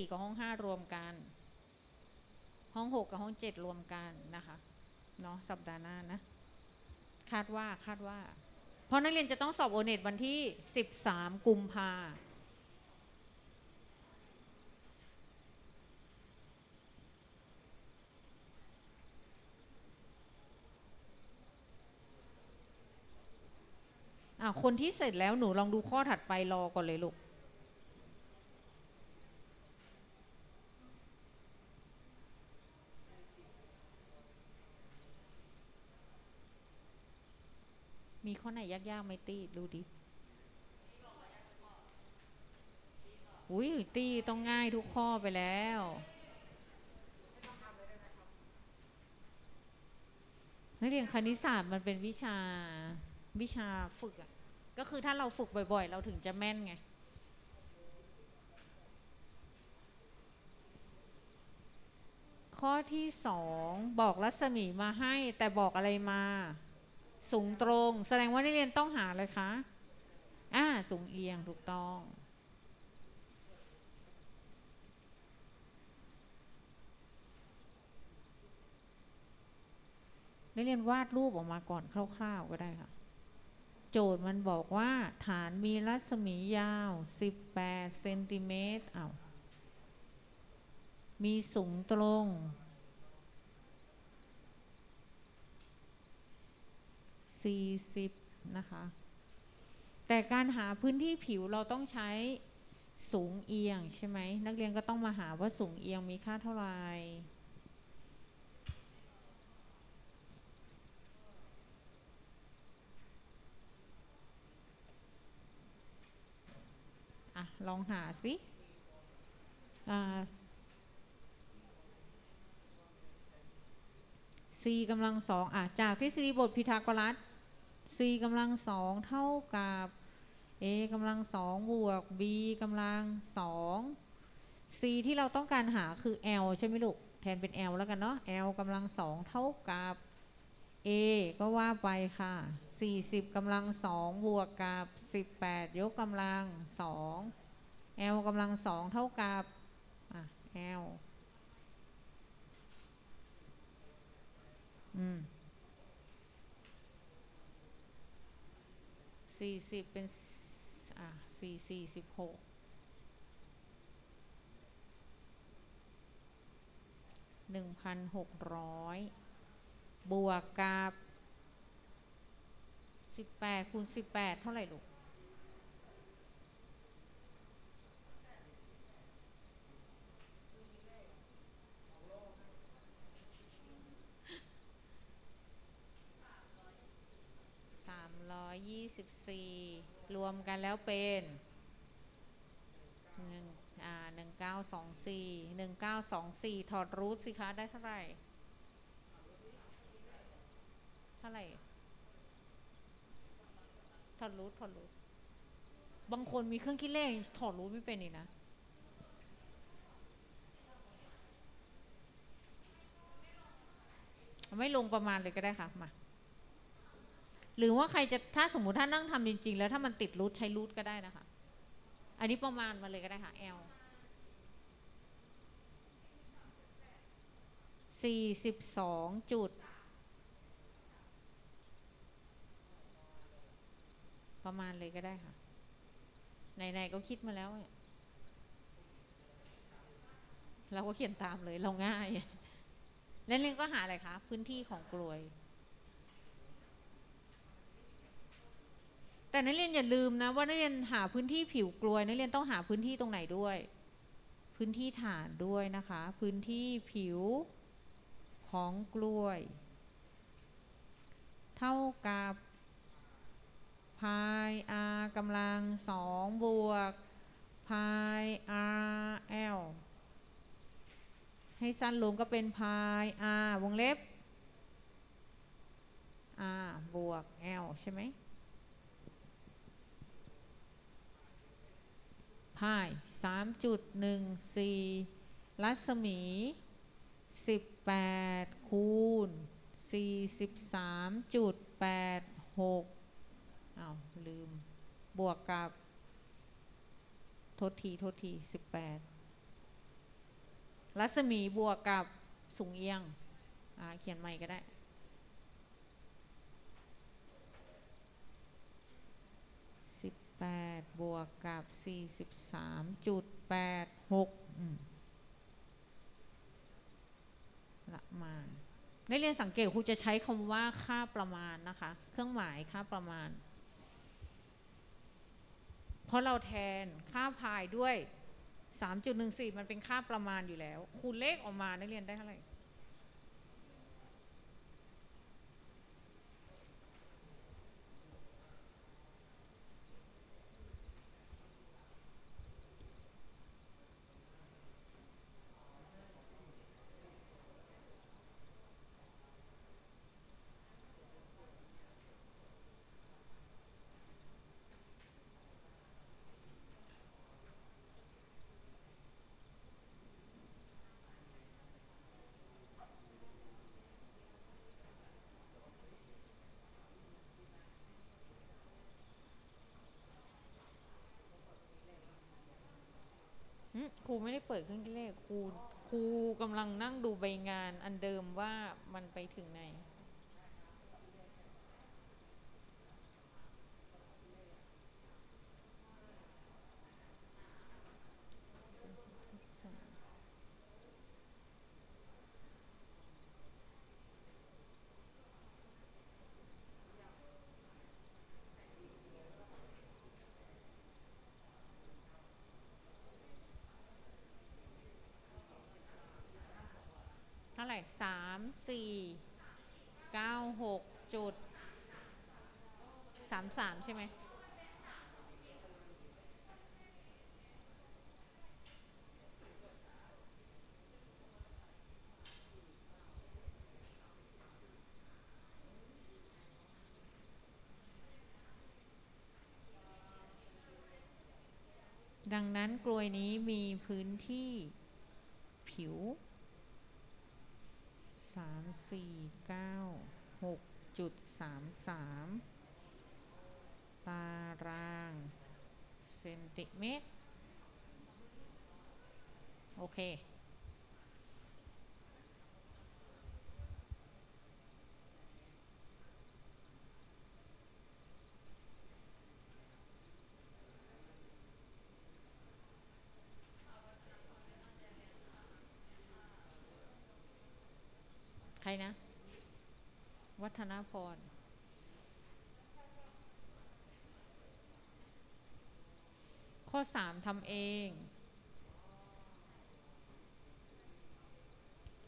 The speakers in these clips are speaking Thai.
สี่กับห้องห้ารวมกัน ห้องหกกับห้องเจ็ดรวมกันนะคะเนาะสัปดาห์หน้านะ คาดว่าคาดว่า เพราะนักเรียนจะต้องสอบโอเน็ตวันที่13กุมภาอ่าคนที่เสร็จแล้วหนูลองดูข้อถัดไปรอก่อนเลยลูก มี ข้อไหนยากๆไหมตีดูดิอุ้ยตีต้องง่ายทุกข้อไปแล้วนักเรียนคณิตศาสตร์มันเป็นวิชาวิชาฝึกอะก็คือถ้าเราฝึกบ่อย ๆ เราถึงจะแม่นไงข้อที่สองบอกรัศมีมาให้แต่บอกอะไรมา สูงตรง แสดงว่านักเรียนต้องหาเลยคะอ่าสูงเอียงถูกต้อง นักเรียนวาดรูปออกมาก่อนคร่าวๆก็ได้ค่ะ โจทย์มันบอกว่าฐานมีรัศมียาว 18 เซนติเมตรอ้าวมีสูงตรง 40 นะคะ แต่การหาพื้นที่ผิวเราต้องใช้สูงเอียงใช่ไหม นักเรียนก็ต้องมาหาว่าสูงเอียงมีค่าเท่าไหร่อะลองหาสิอ่กำลังสองอะ จากทฤษฎีบทพีทาโกรัส c กำลังสองเท่ากับ a กำลังสองบวก b กำลังสอง c ที่เราต้องการหาคือ l ใช่ไหมลูก แทนเป็น l แล้วกันเนาะ l กำลังสองเท่ากับ a ก็ว่าไปค่ะ 40กำลังสองบวกกับ 18 ยกกำลังสอง l กำลังสองเท่ากับอะ l อืม สี่สิบเป็นอะสี่สี่สิบหกหนึ่งพันหกร้อยบวกกับสิบแปดคูณสิบแปดเท่าไหร่ลูก 14 รวมกันแล้วเป็น1อ่า1924 1924 ถอดรูทสิคะ ได้เท่าไหร่ เท่าไหร่ ถอดรูทถอดรูทบางคนมีเครื่องคิดเลขถอดรูทไม่เป็นนี่นะไม่ลงประมาณเลยก็ได้ค่ะ มา หรือว่าใครจะถ้าสมมติถ้านั่งทำจริง ๆ แล้วถ้ามันติดรูทใช้รูทก็ได้นะคะ อันนี้ประมาณมาเลยก็ได้ค่ะ L สี่สิบสองจุด ประมาณเลยก็ได้ค่ะ ไหน ๆ ก็คิดมาแล้วเนี่ยเราก็เขียนตามเลยเราง่าย แล้วเรนก็หาอะไรคะ พื้นที่ของกลวย แต่นักเรียนอย่าลืมนะว่านักเรียนหาพื้นที่ผิวกลวยนักเรียนต้องหาพื้นที่ตรงไหนด้วย พื้นที่ฐานด้วยนะคะ พื้นที่ผิวของกลวย เท่ากับพาย r กำลังสองบวกพาย r l ให้สั้นลงก็เป็นพาย r วงเล็บ r บวก l ใช่ไหม พายสามจุดหนึ่งสี่รัศมีสิบแปดคูณสี่สิบสามจุดแปดหกอ้าวลืม บวกกับ โทษที โทษทีสิบแปดรัศมีบวกกับสูงเอียง เขียนใหม่ก็ได้ สิบแปดบวกกับสี่สิบสามจุดแปดหกละมาณนักเรียนสังเกตครูจะใช้คำว่าค่าประมาณนะคะ เครื่องหมายค่าประมาณ เพราะเราแทนค่าพายด้วย 3.14 มันเป็นค่าประมาณอยู่แล้ว คูณเลขออกมานักเรียนได้เท่าไหร่ รูไม่ได้เปิดเครื่องคิดเลขครูครูกำลังนั่งดูใบงานอันเดิมว่ามันไปถึงไหน เท่าไหร่ สี่เก้าหกจุดสามสามใช่ไหมดังนั้นกลวยนี้มีพื้นที่ผิว สามสี่เก้าหกจุดสามสามตารางเซนติเมตร โอเครนะ วัฒนพรข้อสามทำเอง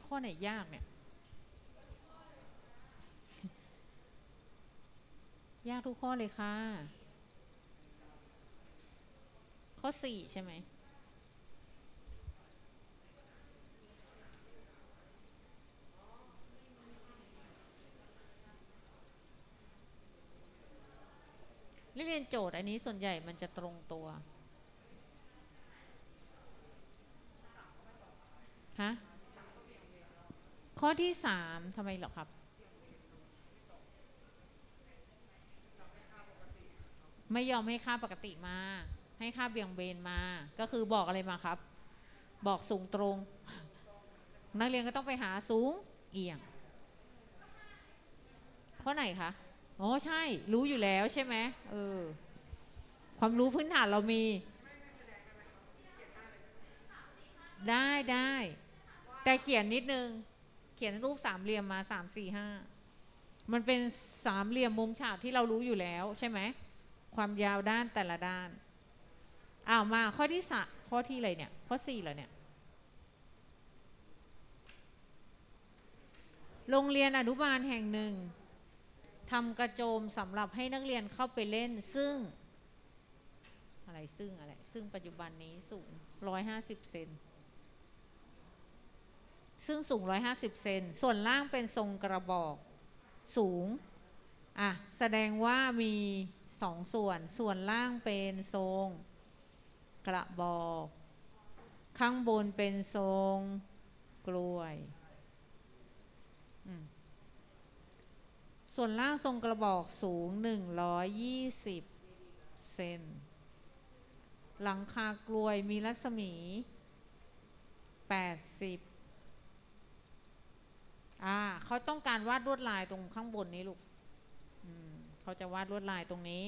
ข้อไหนยากเนี่ย ยากทุกข้อเลยค่ะ ข้อสี่ใช่ไหม เรียนโจทย์อันนี้ส่วนใหญ่มันจะตรงตัว ฮะ ข้อที่สามทำไมหรอครับ ไม่ยอมให้ค่าปกติมา ให้ค่าเบี่ยงเบนมา ก็คือบอกอะไรมาครับ บอกสูงตรง นักเรียนก็ต้องไปหาสูงเอียง ข้อไหนคะ อ๋อใช่ รู้อยู่แล้วใช่ไหมเออ ความรู้พื้นฐานเรามี ได้ได้ แต่เขียนนิดนึง เขียนรูปสามเหลี่ยมมาสามสี่ห้ามันเป็นสามเหลี่ยมมุมฉากที่เรารู้อยู่แล้วใช่ไหม ความยาวด้านแต่ละด้าน อ้าวมาข้อที่สะข้อที่อะไรเนี่ย ข้อสี่เหรอเนี่ย โรงเรียนอนุบาลแห่งหนึ่ง ทำกระโจมสำหรับให้นักเรียนเข้าไปเล่น ซึ่ง อะไรซึ่งอะไร ซึ่งปัจจุบันนี้สูง 150 เซนซึ่งสูง 150 เซนส่วนล่างเป็นทรงกระบอกสูงอะแสดงว่ามีสองส่วน ส่วนล่างเป็นทรงกระบอก ข้างบนเป็นทรงกล้วยอืม ส่วนล่างทรงกระบอกสูง 120 เซน หลังคากลวยมีรัศมีแปดสิบอ่าเขาต้องการวาดลวดลายตรงข้างบนนี้ลูกเขาจะวาดลวดลายตรงนี้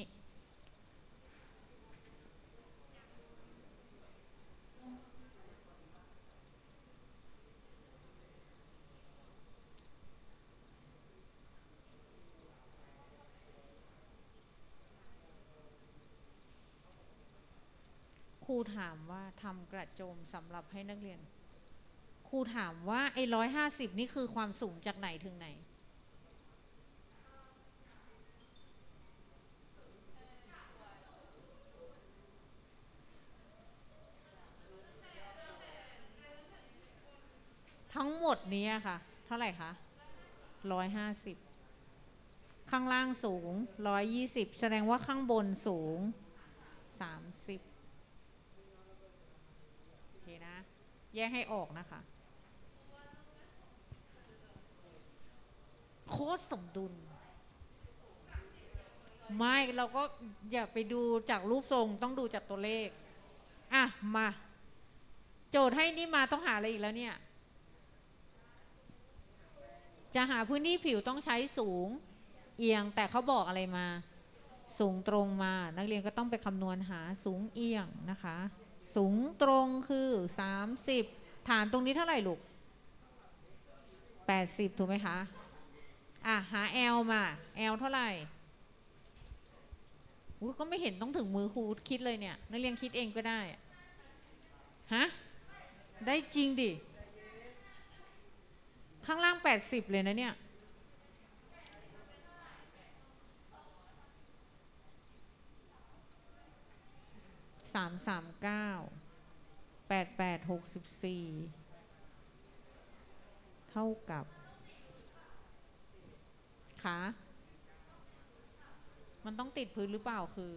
รูถามว่าทำกระโจมสำหรับให้นักเรียน ครูถามว่าไอ้ร้อยห้าสิบนี่คือความสูงจากไหนถึงไหน ทั้งหมดนี้ค่ะ เท่าไหร่คะร้อยห้าสิบข้างล่างสูงร้อยยี่สิบแสดงว่าข้างบนสูงสามสิบ โอเคนะ แยกให้ออกนะคะ โคตรสมดุล ไม่เราก็อย่าไปดูจากรูปทรงต้องดูจากตัวเลข อะ มา โจทย์ให้นี่มาต้องหาอะไรอีกแล้วเนี่ย จะหาพื้นที่ผิวต้องใช้สูง เอียงแต่เขาบอกอะไรมา สูงตรงมา นักเรียนก็ต้องไปคำนวณหาสูงเอียงนะคะ สูงตรงคือ 30 ฐานตรงนี้เท่าไหร่ลูก 80 ถูกไหมคะ อะ หา L มา L เท่าไหร่ก็ไม่เห็นต้องถึงมือครูคิดเลยเนี่ย นักเรียนคิดเองก็ได้ ฮะ ได้จริงดิ ข้างล่าง 80 เลยนะเนี่ย สามสามเก้าแปดแปดหกสิบสี่เท่ากับขามันต้องติดพื้นหรือเปล่าคือ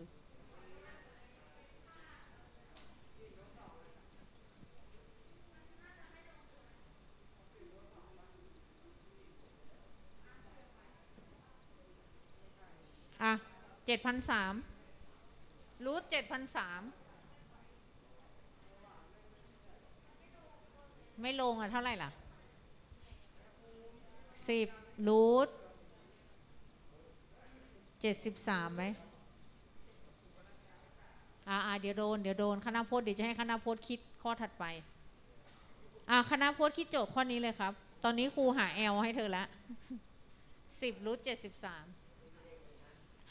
อะเจ็ดพันสามรูทเจ็ดพันสาม ไม่ลงอะ เท่าไหร่ล่ะสิบรูทเจ็ดสิบสามไหมอ่าอ่าเดี๋ยวโดน เดี๋ยวโดน คณะพจน์ เดี๋ยวจะให้คณะพจน์คิดข้อถัดไป อ่าคณะพจน์คิดโจทย์ข้อนี้เลยครับ ตอนนี้ครูหาแอลให้เธอแล้วสิบรูทเจ็ดสิบสาม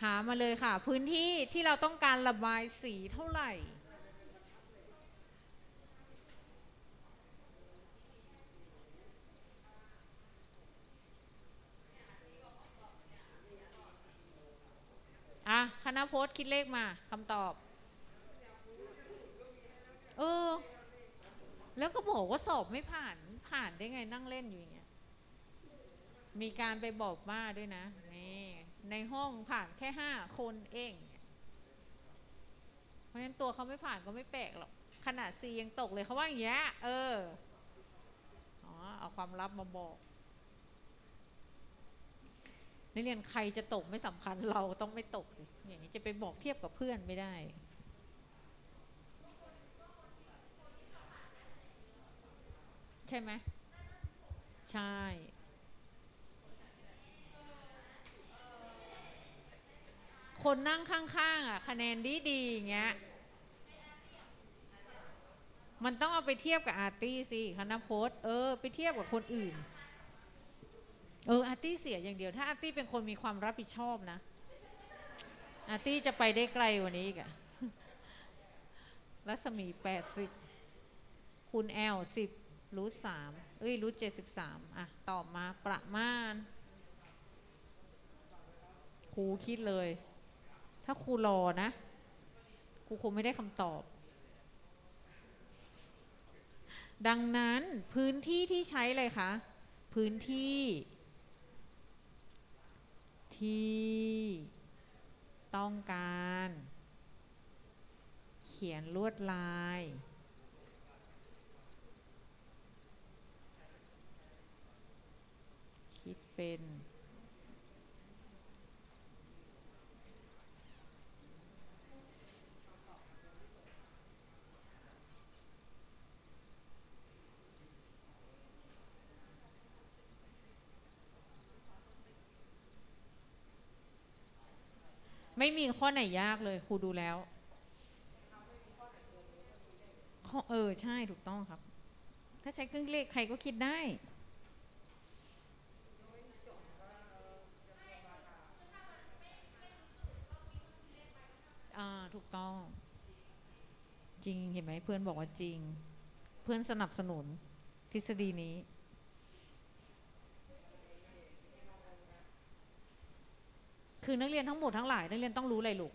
หามาเลยค่ะ พื้นที่ที่เราต้องการระบายสีเท่าไหร่ อะคณะโพสต์คิดเลขมาคำตอบ เออ แล้วก็บอกว่าสอบไม่ผ่านผ่านได้ไงนั่งเล่นอยู่อย่างเงี้ยมีการไปบอกมาด้วยนะนี่ในห้องผ่านแค่ห้าคนเอง เพราะฉะนั้นตัวเขาไม่ผ่านก็ไม่แปลกหรอกขนาดซียังตกเลยเขาว่าอย่างเงี้ยเอออ๋อเอาความลับมาบอก นักเรียนใครจะตกไม่สำคัญเราต้องไม่ตกสิอย่างนี้จะไปบอกเทียบกับเพื่อนไม่ได้ ใช่ไหมใช่คนนั่งข้างๆอะคะแนนดีดีๆอย่างเงี้ย มันต้องเอาไปเทียบกับอาร์ตี้สิคณะโพสต์เออ ไปเทียบกับคนอื่น เอออาร์ตี้เสียอย่างเดียว ถ้าอาร์ตี้เป็นคนมีความรับผิดชอบนะ อาร์ตี้จะไปได้ไกลกว่านี้อีกอะรัศมีแปดสิบคูณแอลสิบรูทสามเอ้ยรูทเจ็ดสิบสามอะ ตอบมาประมาณครูคิดเลย ถ้าครูรอนะครูคงไม่ได้คำตอบ ดังนั้นพื้นที่ที่ใช้เลยคะ พื้นที่ ที่ต้องการ เขียนลวดลาย คิดเป็น ไม่มีข้อไหนยากเลยครูดูแล้วข้อเออใช่ถูกต้องครับ ถ้าใช้เครื่องเลขใครก็คิดได้อ่าถูกต้อง จริงเห็นไหมเพื่อนบอกว่าจริง เพื่อนสนับสนุนทฤษฎีนี้ คือนักเรียนทั้งหมดทั้งหลายนักเรียนต้องรู้อะไรลูก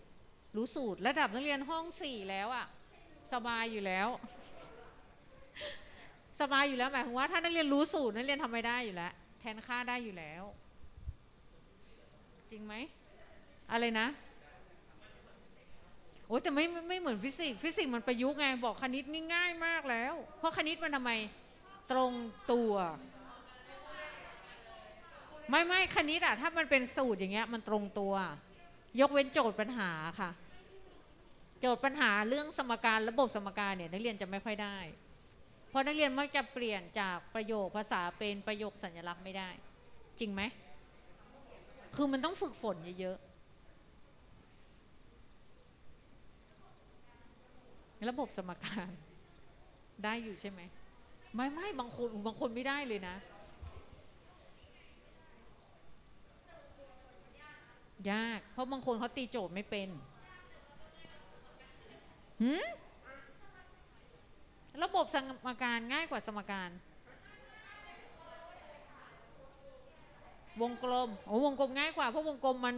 รู้สูตรระดับนักเรียนห้องสี่แล้วอะสบายอยู่แล้ว สบายอยู่แล้วหมายถึงว่าถ้านักเรียนรู้สูตรนักเรียนทำไม่ได้อยู่แล้ว แทนค่าได้อยู่แล้ว จริงไหมอะไรนะโอ้แต่ไม่ไม่เหมือนฟิสิกส์ฟิสิกส์มันประยุกต์ไงบอกคณิตนี่ง่ายมากแล้ว เพราะคณิตมันทำไมตรงตัว ไม่ไม่คณิตอะถ้ามันเป็นสูตรอย่างเงี้ยมันตรงตัว ยกเว้นโจทย์ปัญหาค่ะ โจทย์ปัญหาเรื่องสมการระบบสมการเนี่ยนักเรียนจะไม่ค่อยได้ เพราะนักเรียนมักจะเปลี่ยนจากประโยคภาษาเป็นประโยคสัญลักษณ์ไม่ได้ จริงไหมคือมันต้องฝึกฝนเยอะๆระบบสมการได้อยู่ใช่ไหมไม่ไม่บางคนบางคนไม่ได้เลยนะ ยาก เพราะบางคนเขาตีโจทย์ไม่เป็นหืมระบบสมการง่ายกว่าสมการ วงกลมโอ้วงกลมง่ายกว่า เพราะวงกลมมัน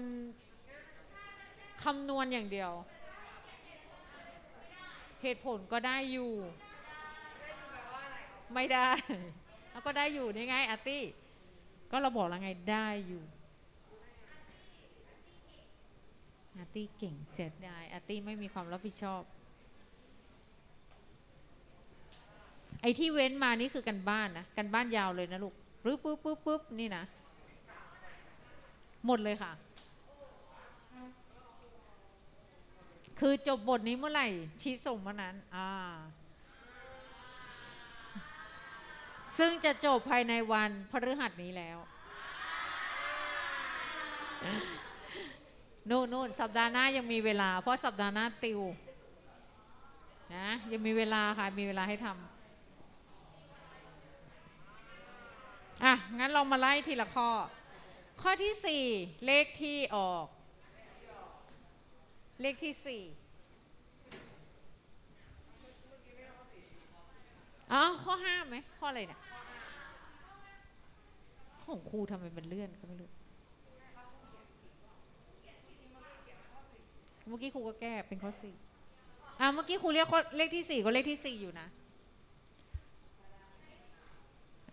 คำนวณอย่างเดียว เหตุผลก็ได้อยู่ ไม่ได้ แล้วก็ได้อยู่นี่ไงอาร์ตี้ ก็เราบอกแล้วไงได้อยู่ อาร์ตี้เก่งเสียดายอาร์ตี้ไม่มีความรับผิดชอบ ไอ้ที่เว้นมานี่คือกันบ้านนะกันบ้านยาวเลยนะลูกปึ๊บปึ๊บปึ๊บปึ๊บนี่นะ หมดเลยค่ะ คือจบบทนี้เมื่อไหร่ ชี้ส่งเมื่อนั้น อ่า ซึ่งจะจบภายในวันพฤหัสนี้แล้ว นู่นนู่นสัปดาห์หน้ายังมีเวลา เพราะสัปดาห์หน้าติวนะยังมีเวลาค่ะมีเวลาให้ทำอะงั้นเรามาไล่ทีละข้อ ข้อที่สี่เลขที่ออก เลขที่สี่อ๋อข้อห้าไหมข้ออะไรเนี่ยของครูทำไมมันเลื่อนก็ไม่รู้ เมื่อกี้ครูก็แก้เป็นข้อสี่อะเมื่อกี้ครูเรียกข้อเลขที่สี่ก็เลขที่สี่อยู่นะ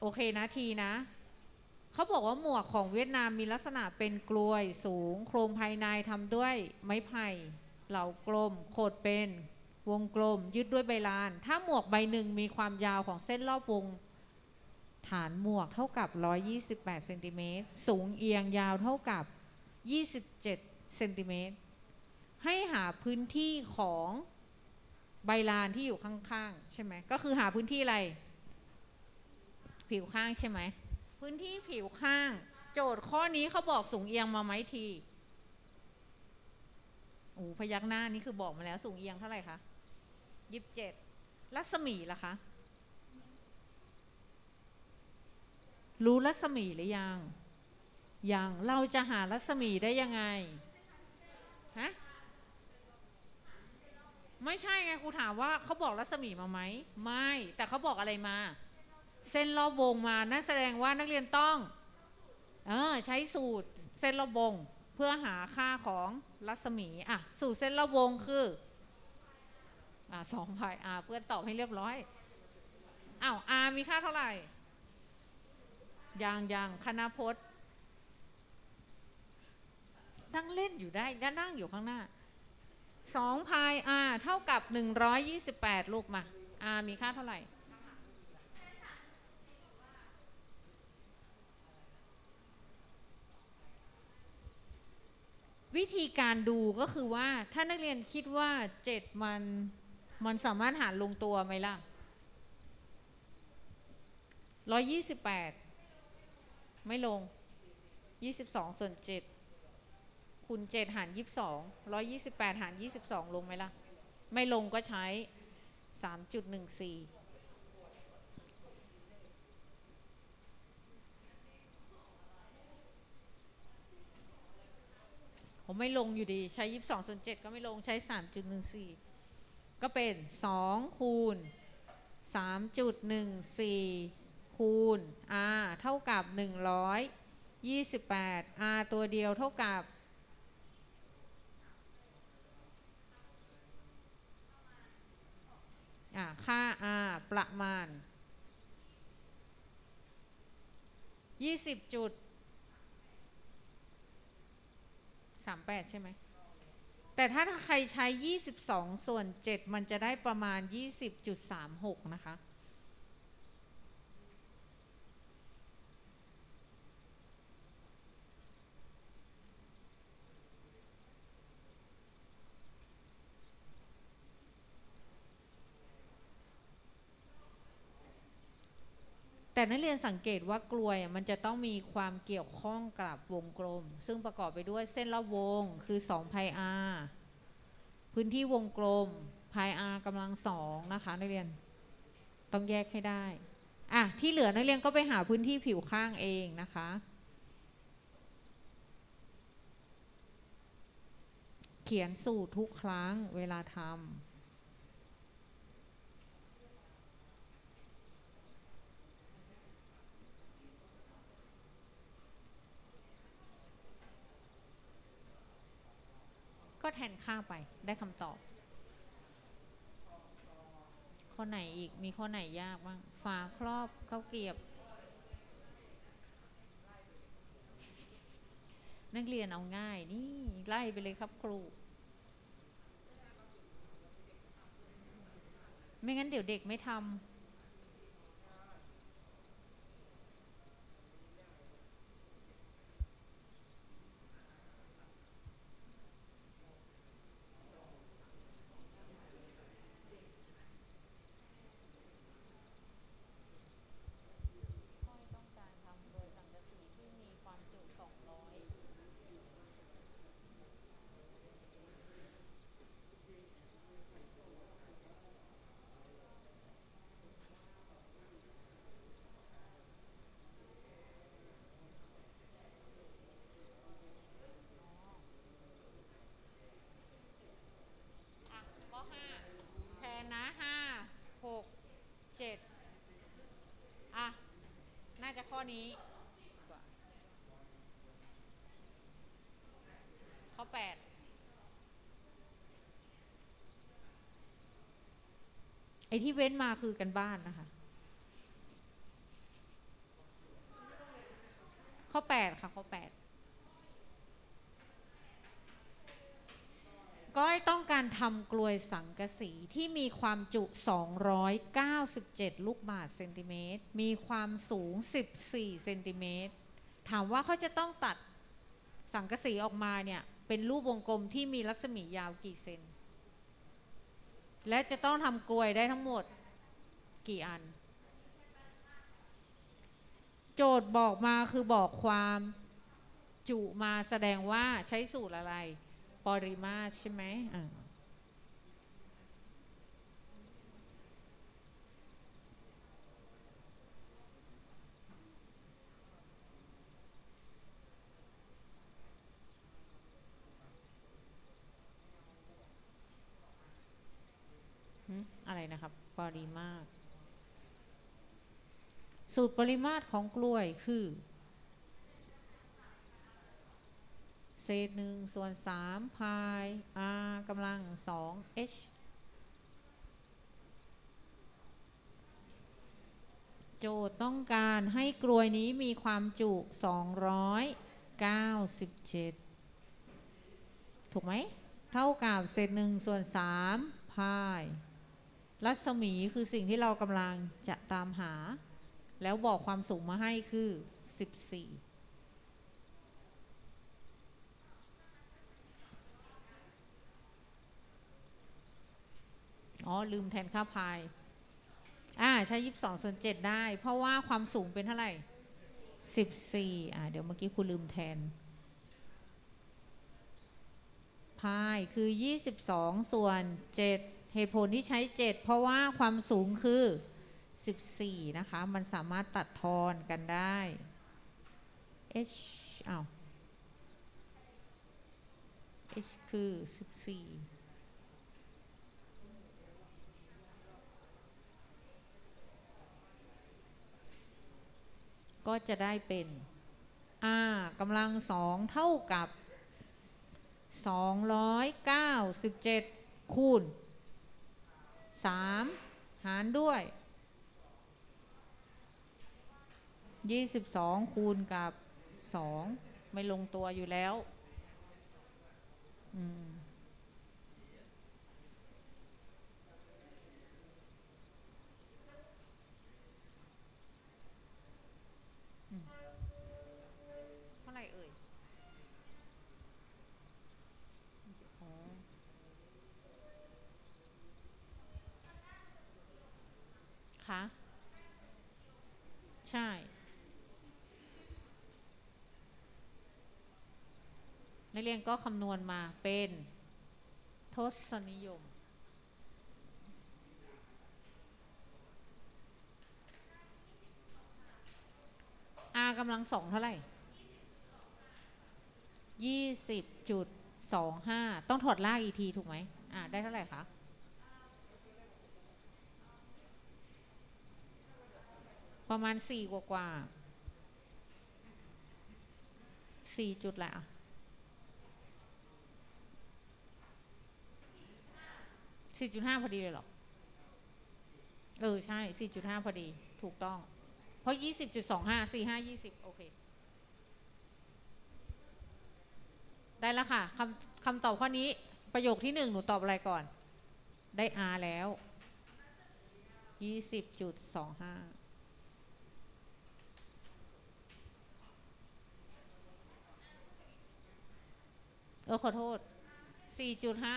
โอเคนะทีนะเขาบอกว่าหมวกของเวียดนามมีลักษณะเป็นกลวยสูง โครงภายในทำด้วยไม้ไผ่เหลากลม โขดเป็นวงกลม ยึดด้วยใบลาน ถ้าหมวกใบหนึ่งมีความยาวของเส้นรอบวง ฐานหมวกเท่ากับ 128เซนติเมตรสูงเอียงยาวเท่ากับ 27เซนติเมตร ให้หาพื้นที่ของใบลานที่อยู่ข้างๆใช่ไหมก็คือหาพื้นที่อะไร ผิวข้างใช่ไหมพื้นที่ผิวข้าง โจทย์ข้อนี้เขาบอกสูงเอียงมาไหมทีโอ้พยักหน้านี่คือบอกมาแล้วสูงเอียงเท่าไหร่คะยี่สิบเจ็ดรัศมีล่ะคะรู้รัศมีหรือยังยังเราจะหารัศมีได้ยังไงฮะ ไม่ใช่ไงครูถามว่าเขาบอกรัศมีมาไหมไม่ แต่เขาบอกอะไรมา เส้นรอบวงมานั่นแสดงว่านักเรียนต้องเออใช้สูตรเส้นรอบวงเพื่อหาค่าของรัศมีอะสูตรเส้นรอบวงคืออะสองพายอะเพื่อนตอบให้เรียบร้อยอ้าว R มีค่าเท่าไหร่ยังยังคณพจน์นั่งเล่นอยู่ได้นั่งนั่งอยู่ข้างหน้า สองพาย R เท่ากับหนึ่งร้อยยี่สิบแปดลูกมา R มีค่าเท่าไหร่ วิธีการดูก็คือว่าถ้านักเรียนคิดว่าเจ็ดมัน มันสามารถหารลงตัวไหมล่ะร้อยยี่สิบแปดไม่ลงยี่สิบสองส่วนเจ็ด คูณเจ็ดหารยี่สิบสองร้อยยี่สิบแปดหารยี่สิบสองลงไหมล่ะ ไม่ลงก็ใช้สามจุดหนึ่งสี่ผมไม่ลงอยู่ดีใช้ยี่สิบสองส่วนเจ็ดก็ไม่ลงใช้สามจุดหนึ่งสี่ก็เป็นสองคูณสามจุดหนึ่งสี่คูณ r เท่ากับหนึ่งร้อยยี่สิบแปด r ตัวเดียวเท่ากับ อ่าค่า r ประมาณ 20จุด38 ใช่ไหม แต่ถ้าใครใช้ 22 ส่วน 7 มันจะได้ประมาณ 20.36 นะคะ แต่นักเรียนสังเกตว่ากลวยมันจะต้องมีความเกี่ยวข้องกับวงกลม ซึ่งประกอบไปด้วยเส้นรอบวงคือ2 pi r พื้นที่วงกลม pi r กำลังสองนะคะนักเรียนต้องแยกให้ได้อะที่เหลือนักเรียนก็ไปหาพื้นที่ผิวข้างเองนะคะเขียนสูตรทุกครั้งเวลาทำ ก็แทนค่าไปได้คำตอบ ข้อไหนอีกมีข้อไหนยากบ้างฝาครอบข้าวเกรียบ นักเรียนเอาง่ายนี่ไล่ไปเลยครับครู ไม่งั้นเดี๋ยวเด็กไม่ทำ ต้องการทำโดยสังกะสีที่มีความจุ 200 อะข้อห้าแทนนะห้าหก เจ็ดอะ น่าจะข้อนี้ข้อแปดไอ้ที่เว้นมาคือกันบ้านนะคะ ข้อแปดค่ะ ข้อแปดก้อยต้อง การทำกลวยสังกะสีที่มีความจุ 297 ลูกบาศก์เซนติเมตร มีความสูง 14 เซนติเมตร ถามว่าเขาจะต้องตัดสังกะสีออกมาเนี่ย เป็นรูปวงกลมที่มีรัศมียาวกี่เซน และจะต้องทำกลวยได้ทั้งหมดกี่อัน โจทย์บอกมาคือบอกความจุมาแสดงว่าใช้สูตรอะไร ปริมาตรใช่ไหมอ่า นะครับ ปริมาตร สูตรปริมาตรของกล้วยคือ เศษหนึ่งส่วนสามพาย r กำลังสอง h โจทย์ต้องการให้กลวยนี้มีความจุ 297 ถูกไหม เท่ากับเศษหนึ่งส่วนสามพาย รัศมีคือสิ่งที่เรากำลังจะตามหา แล้วบอกความสูงมาให้คือ 14อ๋อ ลืมแทนค่าพาย อ่า ใช้ยี่สิบสองส่วนเจ็ดได้ เพราะว่าความสูงเป็นเท่าไหร่สิบสี่อ่า เดี๋ยวเมื่อกี้คุณลืมแทน พายคือ22ส่วน7 เหตุผลที่ใช้ 7 เพราะว่าความสูงคือ 14 นะคะ มันสามารถตัดทอนกันได้ h อ้าว h คือ 14ก็จะได้เป็น r กำลังสองเท่ากับ 297 คูณ 3 หารด้วย 22 คูณกับ 2 ไม่ลงตัวอยู่แล้ว อืม เท่าไหร่เอ่ยอ๋อคะ ใช่ นักเรียนก็คำนวณมาเป็นทศนิยม r กำลังสองเท่าไหร่ยี่สิบจุดสองห้าต้องถอดลากอีกที ถูกไหมอ่าได้เท่าไหร่คะ ประมาณสี่กว่ากว่าสี่จุดแหละสี่จุดห้าพอดีเลยเหรอ เออ ใช่สี่จุดห้าพอดี ถูกต้อง เพราะยี่สิบจุดสองห้าสี่ห้ายี่สิบโอเค ได้แล้วค่ะคำคำตอบข้อนี้ประโยคที่หนึ่งหนูตอบอะไรก่อน ได้ R แล้วยี่สิบจุดสองห้า เออขอโทษสี่จุดห้า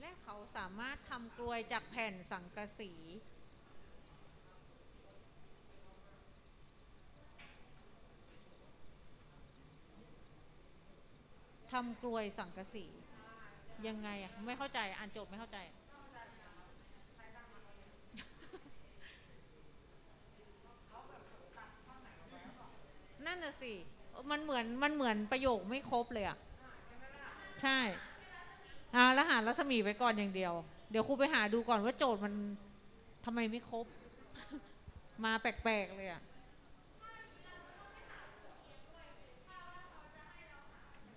และเขาสามารถทำกลวยจากแผ่นสังกะสี ทำกลวยสังกะสี ยังไงอะ ไม่เข้าใจอ่านโจทย์ไม่เข้าใจ นั่นน่ะสิ มันเหมือนมันเหมือนประโยคไม่ครบเลยอะ ใช่อ่าแล้วหารัศมีไปก่อนอย่างเดียว เดี๋ยวครูไปหาดูก่อนว่าโจทย์มันทำไมไม่ครบ มาแปลกๆเลยอะ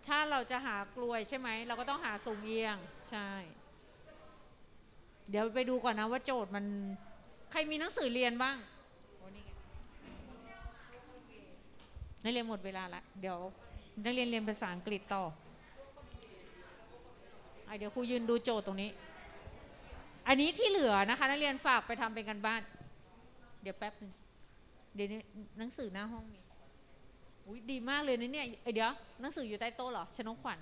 ถ้าเราจะหากลวยใช่ไหม เราก็ต้องหาสูงเอียง ใช่ เดี๋ยวไปดูก่อนนะว่าโจทย์มัน ใครมีหนังสือเรียนบ้างนักเรียนหมดเวลาละ เดี๋ยวนักเรียนเรียนภาษาอังกฤษต่ออเดี๋ยวครูยืนดูโจทย์ตรงนี้ อันนี้ที่เหลือนะคะ นักเรียนฝากไปทำเป็นกันบ้าน เดี๋ยวแป๊บนึงเดี๋ยวหนังสือหน้าห้องมี อุ้ยดีมากเลยนะเนี่ยเเดี๋ยวหนังสืออยู่ใต้โต๊ะเหรอชนกขวัญ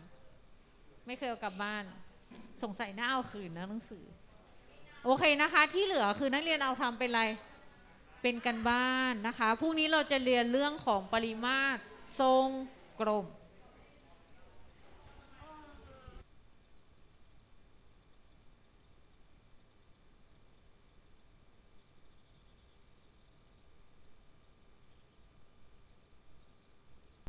ไม่เคยเอากลับบ้าน สงสัยหน้าเอาคืนนะหนังสือ โอเคนะคะ ที่เหลือคือนักเรียนเอาทำเป็นอะไรเป็นกันบ้านนะคะพรุ่งนี้เราจะเรียนเรื่องของปริมาตร ทรงกลม